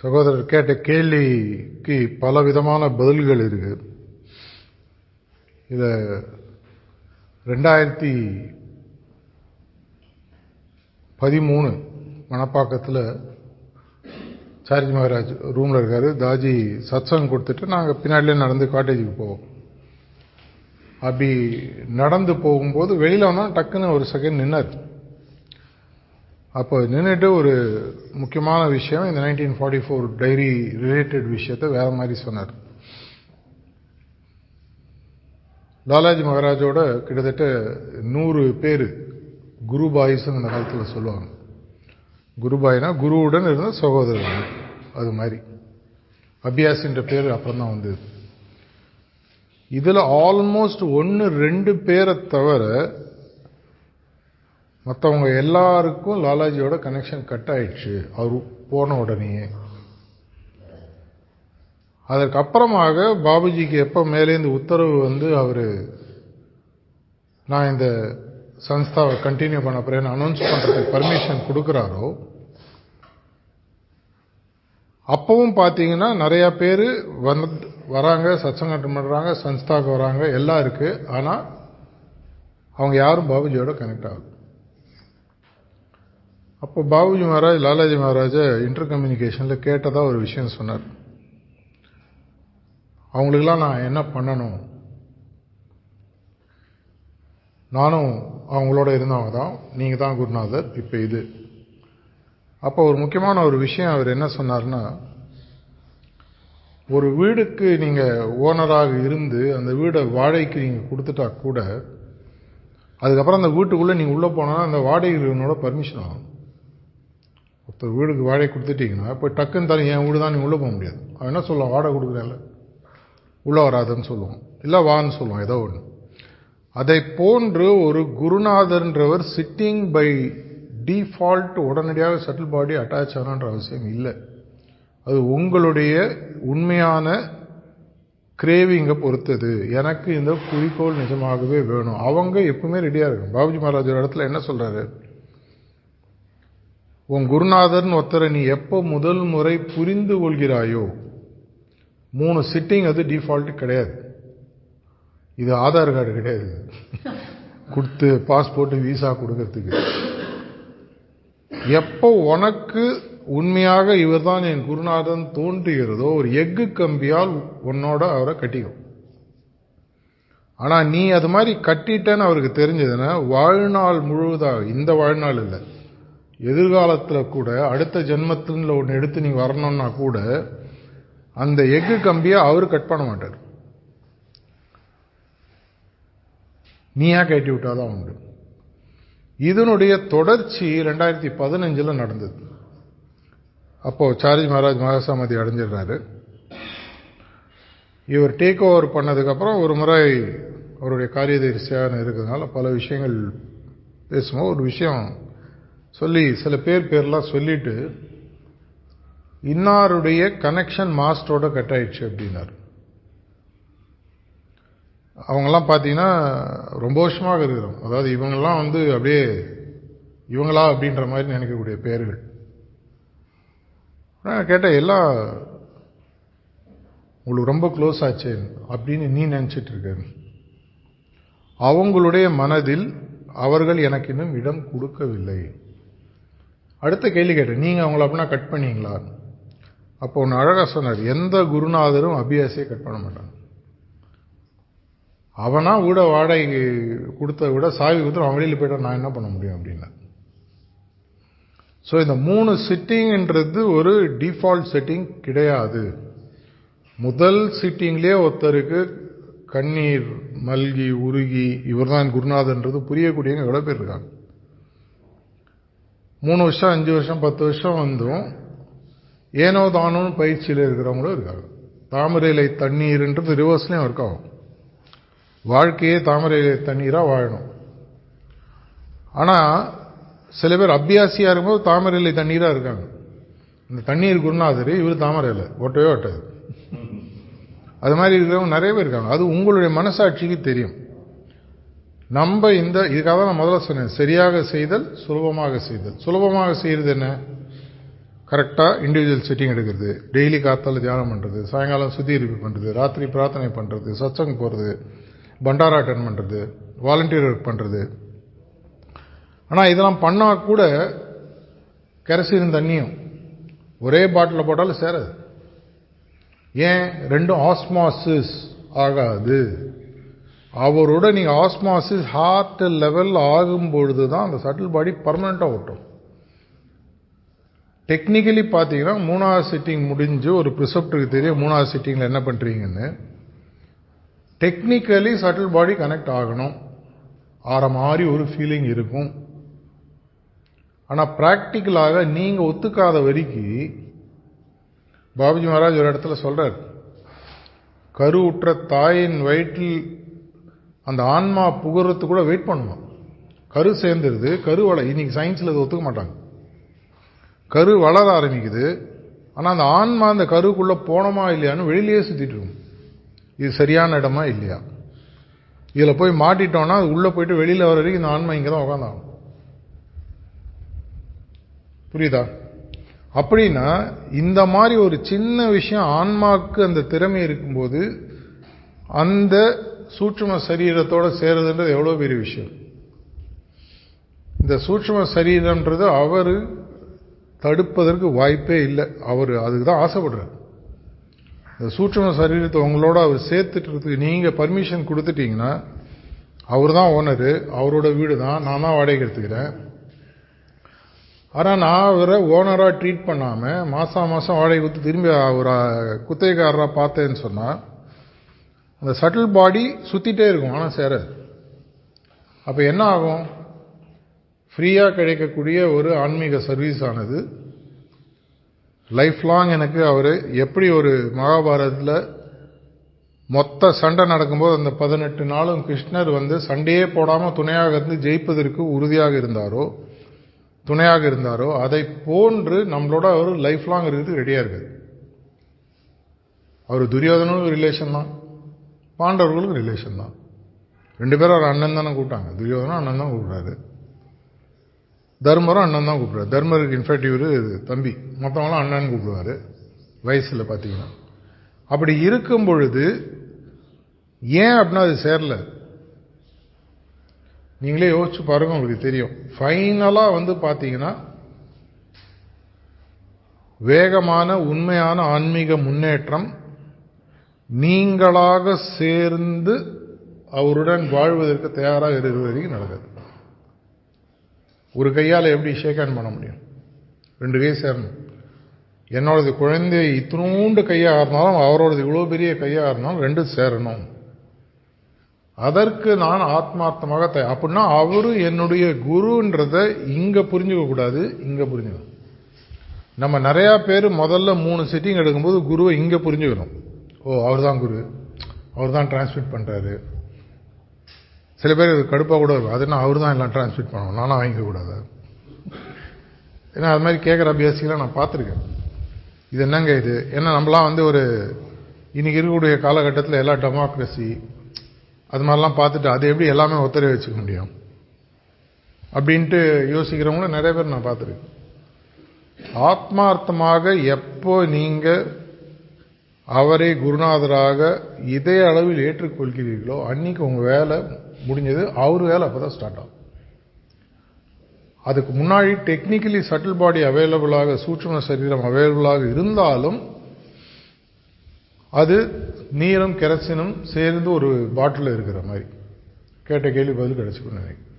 சகோதரர் கேட்ட கேள்விக்கு பல விதமான பதில்கள் இருக்கு. இத ரெண்டாயிரத்தி பதிமூணு மணப்பாக்கத்தில் சார்ஜி மகாராஜ் ரூமில் இருக்கார். தாஜி சத்சங்கம் கொடுத்துட்டு நாங்கள் பின்னாடியே நடந்து காட்டேஜுக்கு போவோம். அப்படி நடந்து போகும்போது வெளியில் வந்தால் டக்குன்னு ஒரு செகண்ட் நின்னார். அப்போ நின்றுட்டு ஒரு முக்கியமான விஷயம் இந்த nineteen forty four diary related விஷயத்த வேற மாதிரி சொன்னார். லாலாஜி மகாராஜோட கிட்டத்தட்ட நூறு பேர் குருபாய்ஸ் அந்த காலத்தில் சொல்லுவாங்க. குருபாய்னா குருவுடன் இருந்த சகோதரர்கள் அது மாதிரி. அபியாசின்ற பேர் அப்புறம் தான் வந்தது. இதில் ஆல்மோஸ்ட் ஒன்று ரெண்டு பேரை தவிர மற்றவங்க எல்லாருக்கும் லாலாஜியோட கனெக்ஷன் கட் ஆயிடுச்சு. அவர் போன உடனேயே. அதற்கு அப்புறமாக பாபுஜிக்கு எப்போ மேலேருந்து உத்தரவு வந்து அவர் நான் இந்த சன்ஸ்தாவை கண்டினியூ பண்ண போறேன்னு அனௌன்ஸ் பண்ணுறதுக்கு பர்மிஷன் கொடுக்குறாரோ? அப்பவும் பார்த்தீங்கன்னா நிறையா பேர் வந்து வராங்க சத்சங்கம் பண்ணுறாங்க சன்ஸ்தாவுக்கு வராங்க எல்லாம் இருக்குது ஆனால் அவங்க யாரும் பாபுஜியோட கனெக்ட் ஆகும் அப்போ பாபுஜி மகாராஜ் லாலாஜி மகாராஜ இன்டர் கம்யூனிகேஷனில் கேட்டதாக ஒரு விஷயம் சொன்னார். அவங்களுக்கெல்லாம் நான் என்ன பண்ணணும்? நானும் அவங்களோட இருந்தவங்க தான். நீங்கள் தான் குருநாதர் இப்போ இது. அப்போ ஒரு முக்கியமான ஒரு விஷயம் அவர் என்ன சொன்னார்னா ஒரு வீடுக்கு நீங்கள் ஓனராக இருந்து அந்த வீடை வாடகைக்கு நீங்கள் கொடுத்துட்டா கூட அதுக்கப்புறம் அந்த வீட்டுக்குள்ளே நீங்கள் உள்ளே போனால் அந்த வாடகைகளோட பர்மிஷன் ஆகும். ஒருத்தர் வீடுக்கு வாடகை கொடுத்துட்டீங்கன்னா இப்போ டக்குன்னு தரேன் என் வீடு தான் நீ உள்ளே போக முடியாது. அவன் என்ன சொல்லுவான்? வாடகை கொடுக்குறேன்ல. உள்ளே வராதுன்னு சொல்லுவான். இல்லை வான்னு சொல்லுவான் ஏதோ ஒன்று அதை போன்று ஒரு குருநாதர்ன்றவர் சிட்டிங் பை டிஃபால்ட் உடனடியாக செட்டில் பாடி அட்டாச் ஆகணுன்ற அவசியம் இல்லை. அது உங்களுடைய உண்மையான கிரேவிங்கை பொறுத்தது. எனக்கு இந்த குறிக்கோள் நிஜமாகவே வேணும். அவங்க எப்பவுமே ரெடியாக இருக்கும் பாபுஜி மகாராஜ் ஒரு இடத்துல என்ன சொல்கிறாரு உன் குருநாதர்னு ஒருத்தரை நீ எப்போ முதல் முறை புரிந்து கொள்கிறாயோ மூணு சிட்டிங் அது டிஃபால்ட் கிடையாது. இது ஆதார் கார்டு கிடையாது. கொடுத்து பாஸ்போர்ட்டு விசா கொடுக்கறதுக்கு. எப்போ உனக்கு உண்மையாக இவர் தான் என் குருநாதன் தோன்றுகிறதோ ஒரு எஃகு கம்பியால் உன்னோட அவரை கட்டிக்கும் ஆனால் நீ அது மாதிரி கட்டிட்டேன்னு அவருக்கு தெரிஞ்சதுன்னா வாழ்நாள் முழுவதாக இந்த வாழ்நாள் இல்லை. எதிர்காலத்தில் கூட அடுத்த ஜென்மத்தில் ஒன்று எடுத்து நீ வரணும்னா கூட அந்த எஃகு கம்பியை அவர் கட் பண்ண மாட்டார். நீயா கட்டி விட்டாதான் உண்டு. இதனுடைய தொடர்ச்சி ரெண்டாயிரத்தி பதினஞ்சில் நடந்தது. அப்போ சார்ஜ் மகாராஜ் மகாசமாதி அடைஞ்சிடுறாரு. இவர் டேக் ஓவர் பண்ணதுக்கப்புறம் ஒரு முறை அவருடைய காரியதரிசியாக இருக்கிறதுனால பல விஷயங்கள் பேசும்போது ஒரு விஷயம் சொல்லி சில பேர் பேர்லாம் சொல்லிட்டு இன்னாருடைய கனெக்ஷன் மாஸ்டரோட கட் ஆயிடுச்சு அப்படின்னாரு. அவங்கெல்லாம் பார்த்தீங்கன்னா ரொம்ப வருஷமாக இருக்கிறோம். அதாவது இவங்கெல்லாம் வந்து அப்படியே இவங்களா அப்படின்ற மாதிரி நினைக்கக்கூடிய பேர்கள். நான் கேட்டேன் எல்லாம் உங்களுக்கு ரொம்ப க்ளோஸ் ஆச்சு அப்படின்னு நீ நினச்சிட்டு இருக்க. அவங்களுடைய மனதில் அவர்கள் எனக்கு இன்னும் இடம் கொடுக்கவில்லை. அடுத்த கேள்வி கேட்டேன் நீங்கள் அவங்கள அப்படின்னா கட் பண்ணீங்களா? அப்போ ஒன்று அழகாக சொன்னார் எந்த குருநாதரும் அபியாசியை கட் பண்ண மாட்டாங்க. அவனா விட வாடகை கொடுத்த விட சாவி கொடுத்து அவன் வெளியில் போயிட்டா நான் என்ன பண்ண முடியும் அப்படின்னா. ஸோ இந்த மூணு சிட்டிங்ன்றது ஒரு டிஃபால்ட் செட்டிங் கிடையாது. முதல் சிட்டிங்லேயே ஒருத்தருக்கு கண்ணீர் மல்கி உருகி இவர் தான் குருநாதன்றது புரியக்கூடியவங்க எவ்வளோ பேர் இருக்காங்க. மூணு வருஷம் அஞ்சு வருஷம் பத்து வருஷம் வந்தும் ஏனோ தானோன்னு பயிற்சியில் இருக்கிறவங்களும் இருக்காங்க. தாமரையிலை தண்ணீர்ன்றது ரிவர்ஸ்லேயும் ஒர்க் ஆகும். வாழ்க்கையே தாமரையிலை தண்ணீராக வாழணும். ஆனால் சில பேர் அபியாசியாக இருக்கும்போது தாமரையிலை தண்ணீராக இருக்காங்க. இந்த தண்ணீர் குருநாதர் இவர் தாமரையில் ஒட்டவே ஒட்டாது. அது மாதிரி இருக்கிறவங்க நிறைய பேர் இருக்காங்க. அது உங்களுடைய மனசாட்சிக்கு தெரியும். நம்ம இந்த இதுக்காக தான் நான் முதல்ல சொன்னேன். சரியாக செய்தல் சுலபமாக செய்தல். சுலபமாக செய்கிறது என்ன? கரெக்டாக இண்டிவிஜுவல் செட்டிங் எடுக்கிறது. டெய்லி காத்தால் தியானம் பண்ணுறது சாயங்காலம் சுத்திகரிப்பு பண்ணுறது ராத்திரி பிரார்த்தனை பண்ணுறது சத்சங் போகிறது பண்டாரா அட்டன் பண்ணுறது வாலண்டியர் ஒர்க் பண்ணுறது ஆனால் இதெல்லாம் பண்ணால் கூட கெரசின் தண்ணியும் ஒரே பாட்டில் போட்டாலும் சேராது. ஏன்? ரெண்டும் ஆஸ்மாசிஸ் ஆகாது. அவரோட நீங்கள் ஆஸ்மாசிஸ் ஹார்ட் லெவல் ஆகும் பொழுது தான் அந்த சட்டில் பாடி பர்மனெண்ட்டாக ஓட்டும் டெக்னிக்கலி பார்த்தீங்கன்னா மூணாவது சிட்டிங் முடிஞ்சு ஒரு ப்ரிசப்டருக்கு தெரியும் மூணாவது சிட்டிங்கில் என்ன பண்ணுறீங்கன்னு டெக்னிக்கலி சட்டில் பாடி கனெக்ட் ஆகணும். ஆற மாதிரி ஒரு ஃபீலிங் இருக்கும். ஆனால் ப்ராக்டிக்கலாக நீங்கள் ஒத்துக்காத வரைக்கும் பாபுஜி மகாராஜ் ஒரு இடத்துல சொல்கிறார் கருவுற்ற தாயின் வயிற்றில் அந்த ஆன்மா புகுறதுக்கு கூட வெயிட் பண்ணணும். கரு சேர்ந்துருது கரு வள இன்னைக்கு சயின்ஸில் இது ஒத்துக்க மாட்டாங்க. கரு வளர ஆரம்பிக்குது. ஆனால் அந்த ஆன்மா அந்த கருக்குள்ளே போனோமா இல்லையான்னு வெளியிலேயே சுற்றிட்டு இருக்கும். இது சரியான இடமா இல்லையா? இதில் போய் மாட்டிட்டோம்னா அது உள்ளே போயிட்டு வெளியில் வர வரைக்கும் இந்த ஆன்மா இங்கே தான் உட்காந்தாகும் புரியுதா? அப்படின்னா இந்த மாதிரி ஒரு சின்ன விஷயம் ஆன்மாவுக்கு அந்த திறமை இருக்கும்போது அந்த சூட்சும சரீரத்தோட சேருதுன்றது எவ்வளோ பெரிய விஷயம். இந்த சூட்சும சரீரம்ன்றது அவர் தடுப்பதற்கு வாய்ப்பே இல்லை. அவர் அதுக்கு தான் ஆசைப்படுறார். இந்த சூட்சும சரீரத்தை உங்களோட அவர் சேர்த்துட்டுறதுக்கு நீங்கள் பர்மிஷன் கொடுத்துட்டீங்கன்னா அவர் தான் ஓனரு அவரோட வீடு தான் நான் தான் வாடகை எடுத்துக்கிறேன். ஆனால் நான் அவரை ஓனராக ட்ரீட் பண்ணாமல் மாதம் மாதம் வாடகை கொடுத்து திரும்பி அவரை குத்தகைக்காரராக பார்த்தேன்னு சொன்னால் அந்த சட்டில் பாடி சுற்றிட்டே இருக்கும் ஆனால் சேராது. அப்போ என்ன ஆகும்? ஃப்ரீயாக கிடைக்கக்கூடிய ஒரு ஆன்மீக சர்வீஸ் ஆனது லைஃப் லாங் எனக்கு அவர் எப்படி ஒரு மகாபாரதத்தில் மொத்த சண்டை நடக்கும்போது அந்த பதினெட்டு நாளும் கிருஷ்ணர் வந்து சண்டையே போடாமல் துணையாக இருந்து ஜெயிப்பதற்கு உறுதியாக இருந்தாரோ துணையாக இருந்தாரோ அதை போன்று நம்மளோட அவர் லைஃப் லாங் இருக்கிறது ரெடியாக இருக்குது அவர் துரியோதனும் ரிலேஷன் தான். பாண்டவர்களுக்கும் ரிலேஷன் தான். ரெண்டு பேரும் அவர் அண்ணன் தானே கூப்பிட்டாங்க. துரியோதனும் அண்ணன் தான் கூப்பிட்றாரு. தர்மரும் அண்ணன் தான் கூப்பிட்றாரு. தர்மருக்கு இன்ஃபேக்ட் இவர் தம்பி. மற்றவங்களாம் அண்ணன் கூப்பிடுவார். வயசில் பார்த்தீங்கன்னா அப்படி இருக்கும் பொழுது ஏன் அப்படின்னா அது சேரல? நீங்களே யோசிச்சு பாருங்க உங்களுக்கு தெரியும். ஃபைனலாக வந்து பார்த்தீங்கன்னா வேகமான உண்மையான ஆன்மீக முன்னேற்றம் நீங்களாக சேர்ந்து அவருடன் வாழ்வதற்கு தயாராக இருக்கிற வரைக்கும் நடக்குது. ஒரு கையால் எப்படி ஷேக் ஹேண்ட் பண்ண முடியும்? ரெண்டு கை சேரணும். என்னோடது குழந்தை இத்தினூண்டு கையாக இருந்தாலும் அவரோடது இவ்வளோ பெரிய கையாக இருந்தாலும் ரெண்டும் சேரணும். அதற்கு நான் ஆத்மார்த்தமாக த அப்படின்னா அவரு என்னுடைய குருன்றத இங்கே புரிஞ்சுக்க கூடாது இங்கே புரிஞ்சுக்கணும். நம்ம நிறையா பேர் முதல்ல மூணு செட்டிங் எடுக்கும்போது குருவை இங்கே புரிஞ்சுக்கணும். ஓ அவர் தான் குரு. அவர் தான் டிரான்ஸ்மிட் பண்ணுறாரு சில பேர் இது கடுப்பாக கூட இருக்கும். அதுனா அவர் தான் எல்லாம் டிரான்ஸ்மிட் பண்ணணும் நானும் வாங்கிக்கக்கூடாது ஏன்னா அது மாதிரி கேட்குற அபியாசிகளாக நான் பார்த்துருக்கேன். இது என்னங்க இது? ஏன்னா நம்மளாம் வந்து ஒரு இன்றைக்கி இருக்கக்கூடிய காலகட்டத்தில் எல்லா டெமோக்ரஸி அது மாதிரிலாம் பார்த்துட்டு அது எப்படி எல்லாமே ஒத்தரை வச்சுக்க முடியும்? அப்படின்ட்டு யோசிக்கிறவங்களும் நிறைய பேர் நான் பார்த்துருக்கேன். ஆத்மார்த்தமாக எப்போ நீங்கள் அவரை குருநாதராக இதே அளவில் ஏற்றுக்கொள்கிறீர்களோ அன்னைக்கு உங்கள் வேலை முடிஞ்சது அவர் வேலை அப்போ தான் ஸ்டார்ட் ஆகும். அதுக்கு முன்னாடி டெக்னிக்கலி சட்டில் பாடி அவைலபிளாக சூட்சம சரீரம் அவைலபிளாக இருந்தாலும் அது நீரும் கெரசினும் சேர்ந்து ஒரு பாட்டில் இருக்கிற மாதிரி. கேட்ட கேள்வி பதில் கிடச்சிக்கணும் நினைக்கிறேன்.